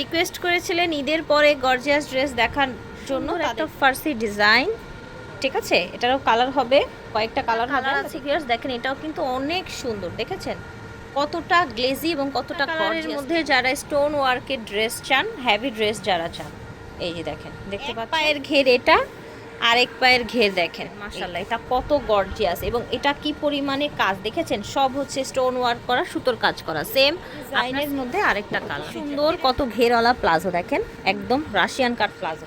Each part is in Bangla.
রিকোয়েস্ট করেছিলেন ঈদের পরে গর্জিয়াস ড্রেস দেখার জন্য একটা ফার্সি ডিজাইন ঠিক আছে? এটারও কালার হবে কয়েকটা কালার কালার আছে ভিউয়ার্স দেখেন এটাও কিন্তু অনেক সুন্দর দেখেছেন? কতটা গ্লেজি এবং কতটা কালারের মধ্যে যারা স্টোন ওয়ার্কের ড্রেস চান হ্যাভি ড্রেস যারা চান এই যে দেখেন দেখতে পাচ্ছেন? পায়ের ঘের এটা আরেক পায়ের ঘের দেখেন। মাশাল্লাহ এটা কত গর্জিয়াস এবং এটা কি পরিমাণে কাজ দেখেছেন? সব হচ্ছে স্টোন ওয়ার্ক করা সুতোর কাজ করা সেম আইনের মধ্যে আরেকটা কাজ। সুন্দর কত ঘেরওয়ালা প্লাজো দেখেন একদম রাশিয়ান কাট প্লাজো।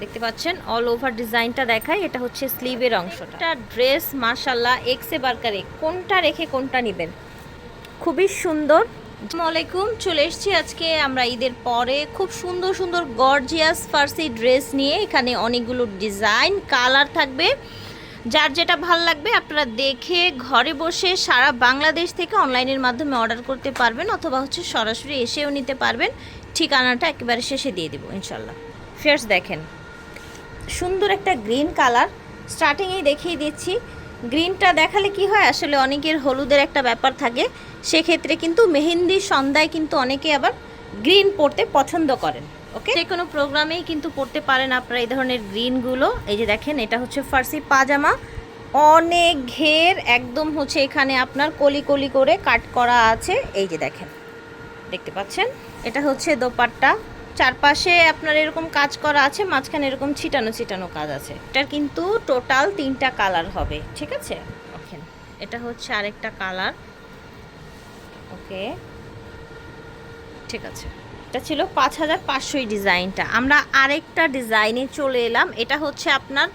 দেখতে পাচ্ছেন অল ওভার ডিজাইনটা দেখায় এটা হচ্ছে স্লিভের অংশটা। এটা ড্রেস মাশাল্লাহ এক্সে বারকারে কোনটা রেখে কোনটা নেবেন? খুবই সুন্দর আসসালামু আলাইকুম। চলে এসেছি আজকে আমরা ঈদের পরে খুব সুন্দর সুন্দর গর্জিয়াস ফার্সি ড্রেস নিয়ে। এখানে অনেকগুলো ডিজাইন কালার থাকবে। যার যেটা ভালো লাগবে, আপনারা দেখে ঘরে বসে সারা বাংলাদেশ থেকে অনলাইনের মাধ্যমে অর্ডার করতে পারবেন অথবা হচ্ছে সরাসরি এসেও নিতে পারবেন। ঠিকানাটা একেবারে শেষে দিয়ে দেবো ইনশাল্লাহ ফেয়ার্স দেখেন, সুন্দর একটা গ্রিন কালার স্টার্টিংয়েই দেখিয়ে দিচ্ছি। গ্রিনটা দেখালে কি হয়? আসলে অনেকের হলুদের একটা ব্যাপার থাকে। সেক্ষেত্রে কিন্তু মেহেন্দি সন্ধ্যায় কিন্তু অনেকে আবার গ্রিন পরতে পছন্দ করেন ওকে যে কোনো প্রোগ্রামেই কিন্তু পরতে পারেন আপনারা এই ধরনের গ্রিনগুলো এই যে দেখেন, এটা হচ্ছে ফার্সি পাজামা। অনেক ঘের একদম হচ্ছে এখানে আপনার কলি কলি করে কাট করা আছে। এই যে দেখেন, দেখতে পাচ্ছেন? এটা হচ্ছে দোপাট্টা। চারপাশে আপনার এরকম কাজ করা আছে, মাঝখানে এরকম ছিটানো ছিটানো কাজ আছে। এটার কিন্তু টোটাল তিনটা কালার হবে, ঠিক আছে? এটা হচ্ছে আরেকটা কালার ওকে। ঠিক আছে। এটা ছিল পাঁচ হাজার পাঁচশোই ডিজাইনটা। আমরা আরেকটা ডিজাইনে চলে এলাম। এটা হচ্ছে আপনার,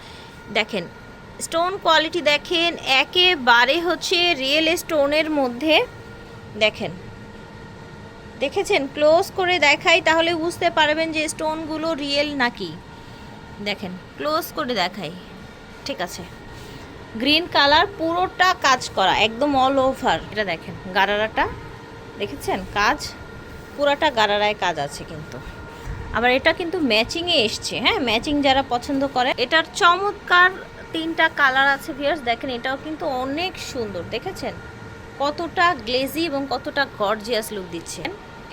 দেখেন, স্টোন কোয়ালিটি দেখেন, একেবারে হচ্ছে রিয়েল স্টোনের মধ্যে, দেখেন। দেখেছেন? ক্লোজ করে দেখাই, তাহলে বুঝতে পারবেন যে স্টোনগুলো রিয়েল নাকি। দেখেন, ক্লোজ করে দেখাই। ঠিক আছে। গ্রিন কালার, পুরোটা কাজ করা, একদম অল ওভার। এটা দেখেন, গারারাটা। দেখেছেন? কাজ পুরাটা গারারায় কাজ আছে কিন্তু। আবার এটা কিন্তু ম্যাচিংয়ে এসছে হ্যাঁ? ম্যাচিং যারা পছন্দ করে এটার চমৎকার তিনটা কালার আছে ভিয়ার্স দেখেন এটাও কিন্তু অনেক সুন্দর দেখেছেন? কতটা গ্লেজি এবং কতটা গর্জিয়াস লুক দিচ্ছে।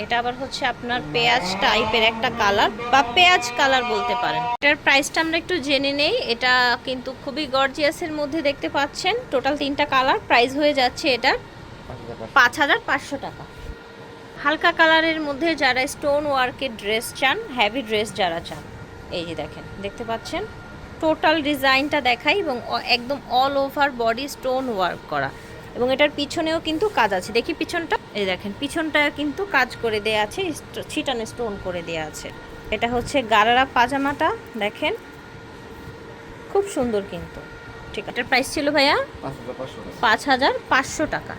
এটা আবার হচ্ছে আপনার পেঁয়াজ টাইপের একটা কালার বা পেঁয়াজ কালার বলতে পারেন। এটার প্রাইসটা আমরা একটু জেনে নেই। এটা কিন্তু খুবই গর্জিয়াসের মধ্যে দেখতে পাচ্ছেন। টোটাল তিনটা কালার প্রাইস হয়ে যাচ্ছে এটার পাঁচ হাজার পাঁচশো টাকা। হালকা কালারের মধ্যে যারা স্টোন ওয়ার্কের ড্রেস চান হ্যাভি ড্রেস যারা চান এই যে দেখেন দেখতে পাচ্ছেন? টোটাল ডিজাইনটা দেখাই এবং একদম all over body stone work করা। এবং এটার পিছনেও কিন্তু কাজ আছে। দেখি পিছনটা। এই দেখেন পিছনটা কিন্তু কাজ করে দেয়া আছে ছিটানো স্টোন করে দেয়া আছে। এটা হচ্ছে গারারা পাজামাটা দেখেন? খুব সুন্দর কিন্তু। ঠিক আছে এটার প্রাইস ছিল ভাইয়া পাঁচ হাজার পাঁচশো টাকা পাঁচ হাজার পাঁচশো টাকা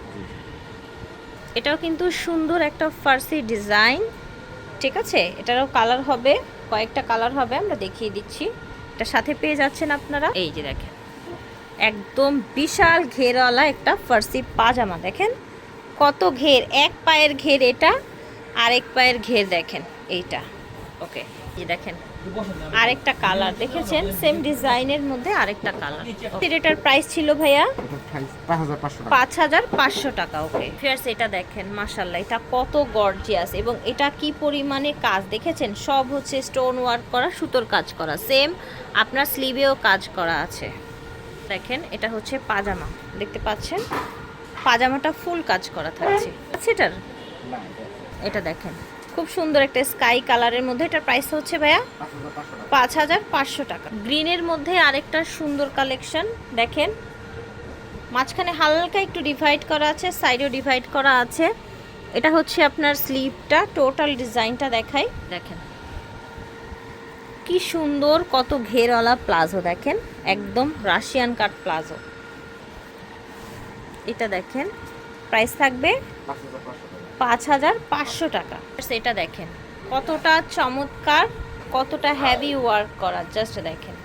এটাও কিন্তু সুন্দর একটা ফার্সি ডিজাইন। ঠিক আছে? এটারও কালার হবে, কয়েকটা কালার হবে, আমরা দেখিয়ে দিচ্ছি। এটা সাথে পেয়ে যাচ্ছেন আপনারা। এই যে দেখেন, একদম বিশাল ঘেরওয়ালা একটা ফার্সি পাজামা, দেখেন? কত ঘের, এক পায়ের ঘের এটা, আরেক পায়ের ঘের দেখেন, এইটা। ওকে। দেখেন। আরেকটা কালার দেখেছেন? সেম ডিজাইনের মধ্যে আরেকটা কালার এটার প্রাইস ছিল ভাইয়া? পাঁচ হাজার পাঁচশো টাকা ওকে ফিয়ার্স এটা দেখেন মাসাল্লাহ এটা কত গর্জিয়াস এবং এটা কি পরিমাণে কাজ? দেখেছেন? সব হচ্ছে স্টোন ওয়ার্ক করা সুতোর কাজ করা সেম আপনার স্লিভেও কাজ করা আছে। দেখেন এটা হচ্ছে পাজামা দেখতে পাচ্ছেন? পাজামাটা ফুল কাজ করা থাকছে। এটা এটা দেখেন। খুব সুন্দর একটা স্কাই কালারের মধ্যে। এটার প্রাইস হচ্ছে ভাইয়া পাঁচ হাজার পাঁচশো টাকা। গ্রিনের মধ্যে আরেকটা সুন্দর কালেকশন দেখেন। মাঝখানে হালকা একটু ডিভাইড করা আছে সাইডেও ডিভাইড করা আছে। এটা হচ্ছে আপনার স্লিপটা টোটাল ডিজাইনটা দেখাই। দেখেন। কি সুন্দর, কত ঘেরওয়ালা প্লাজো, দেখেন। একদম রাশিয়ান কাট প্লাজো। এটা দেখেন। প্রাইস থাকবে পাঁচ হাজার পাঁচশো টাকা। সেটা দেখেন, কতটা চমৎকার, কতটা হ্যাভি ওয়ার্ক করা জাস্ট দেখেন।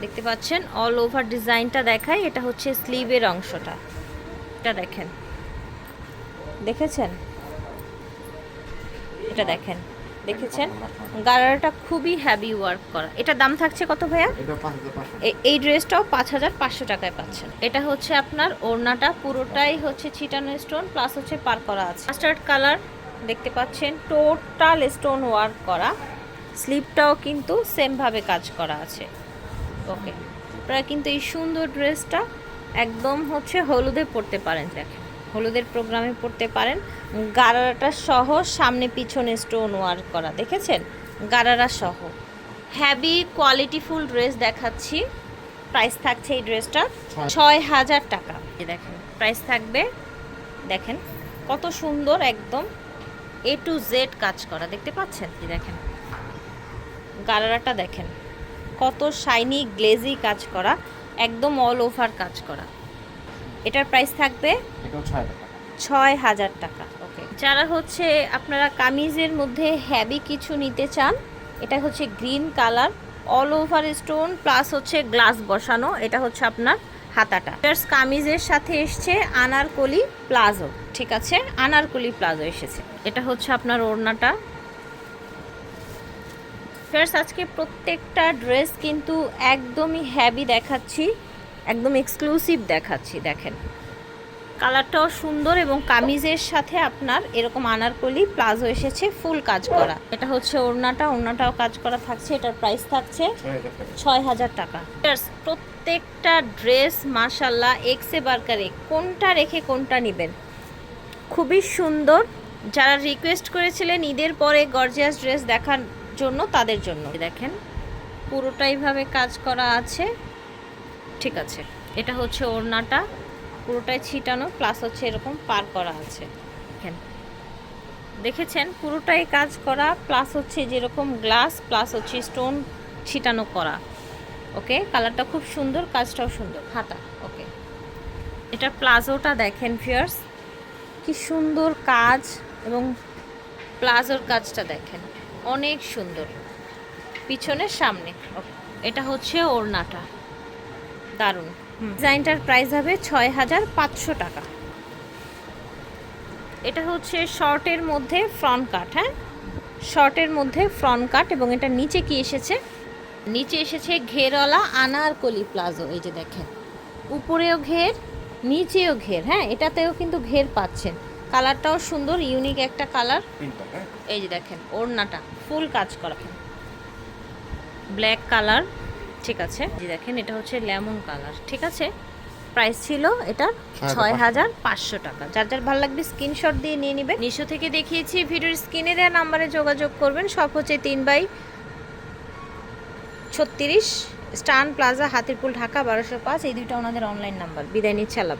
দেখতে পাচ্ছেন অল ওভার ডিজাইনটা দেখায় এটা হচ্ছে স্লিভের অংশটা। এটা দেখেন। দেখেছেন? এটা দেখেন। দেখেছেন? গারাটা খুবই হ্যাভি ওয়ার্ক করা। এটা দাম থাকছে কত ভাইয়া? এই ড্রেসটাও পাঁচ হাজার পাঁচশো টাকায় পাচ্ছেন। এটা হচ্ছে আপনার ওড়নাটা পুরোটাই হচ্ছে ছিটানো স্টোন প্লাস হচ্ছে পার করা আছে। মাস্টার্ড কালার দেখতে পাচ্ছেন টোটাল স্টোন ওয়ার্ক করা। স্লিপটাও কিন্তু সেমভাবে কাজ করা আছে। ওকে আপনারা কিন্তু এই সুন্দর ড্রেসটা একদম হচ্ছে হলুদে পরতে পারেন দেখেন। হলুদের প্রোগ্রামে পড়তে পারেন। গারারাটা সহ সামনে পিছনে স্টোন ওয়ার্ক করা দেখেছেন? গারারা সহ। হ্যাভি কোয়ালিটিফুল ড্রেস দেখাচ্ছি। প্রাইস থাকছে এই ড্রেসটা ছয়। হাজার টাকা। দেখেন প্রাইস থাকবে দেখেন কত সুন্দর একদম এ টু জেড কাজ করা দেখতে পাচ্ছেন? এই দেখেন। গারারাটা দেখেন কত শাইনি গ্লেজি কাজ করা একদম অল ওভার কাজ করা। এটার প্রাইস থাকবে ছয় হাজার টাকা। ওকে যারা হচ্ছে আপনারা কামিজের মধ্যে হ্যাভি কিছু নিতে চান এটা হচ্ছে green colour all over stone plus হচ্ছে গ্লাস বসানো এটা হচ্ছে আপনার হাতাটা। কামিজের সাথে এসছে আনারকলি প্লাজো ঠিক আছে? আনারকলি প্লাজো এসেছে। এটা হচ্ছে আপনার ওড়নাটা। ফার্স্ট আজকে প্রত্যেকটা ড্রেস কিন্তু একদমই হ্যাভি দেখাচ্ছি। একদম এক্সক্লুসিভ দেখাচ্ছি, দেখেন। কালারটাও সুন্দর এবং কামিজের সাথে আপনার এরকম আনারকলি প্লাজো এসেছে ফুল কাজ করা। এটা হচ্ছে ওড়নাটা, ওড়নাটাও কাজ করা থাকছে, এটার প্রাইস থাকছে ছয় হাজার টাকা। প্রত্যেকটা ড্রেস মাশাল্লাহ এক্সে বার্কারে, কোনটা রেখে কোনটা নেবেন? খুবই সুন্দর। যারা রিকোয়েস্ট করেছিলেন ঈদের পরে গর্জিয়াস ড্রেস দেখার জন্য তাদের জন্য। দেখেন পুরোটাই ভাবে কাজ করা আছে। ঠিক আছে। এটা হচ্ছে ওড়নাটা, পুরোটাই ছিটানো প্লাস হচ্ছে এরকম পার করা আছে। দেখেন দেখেছেন? পুরোটাই কাজ করা প্লাস হচ্ছে যেরকম গ্লাস প্লাস হচ্ছে স্টোন ছিটানো করা। ওকে কালারটা খুব সুন্দর, কাজটাও সুন্দর। হাতা। ওকে এটা প্লাজোটা দেখেন ফিয়ার্স কি সুন্দর কাজ এবং প্লাজোর কাজটা দেখেন। অনেক সুন্দর। পিছনের সামনে। এটা হচ্ছে ওড়নাটা। দারুণ। ডিজাইনটার প্রাইস হবে ছয় হাজার পাঁচশো টাকা। এটা হচ্ছে শর্টের মধ্যে ফ্রন্ট কাট হ্যাঁ? শর্টের মধ্যে ফ্রন্ট কাট এবং এটা নিচে কি এসেছে? নিচে এসেছে ঘেরওয়ালা আনারকলি প্লাজো এই যে দেখেন। উপরেও ঘের নিচেও ঘের হ্যাঁ? এটাতেও কিন্তু ঘের পাচ্ছেন। কালারটাও সুন্দর ইউনিক একটা কালার। হ্যাঁ? এই যে দেখেন ওড়নাটা ফুল কাজ করা। Black colour. ঠিক আছে। দেখেন এটা হচ্ছে লেমন কালার ঠিক আছে? প্রাইস ছিল এটা ছয় হাজার পাঁচশো। টাকা। যার যার ভালো লাগবে স্ক্রিনশট দিয়ে নিয়ে নেবেন। নিশো থেকে দেখিয়েছি ভিডিওর স্ক্রিনে দেওয়া নাম্বারে যোগাযোগ করবেন। সব হচ্ছে তিন বাই ছত্রিশ স্টান প্লাজা হাতিরপুল ঢাকা বারোশো পাঁচ। এই দুইটা ওনাদের অনলাইন নাম্বার বিদায় নিচ্ছে আল্লাহ।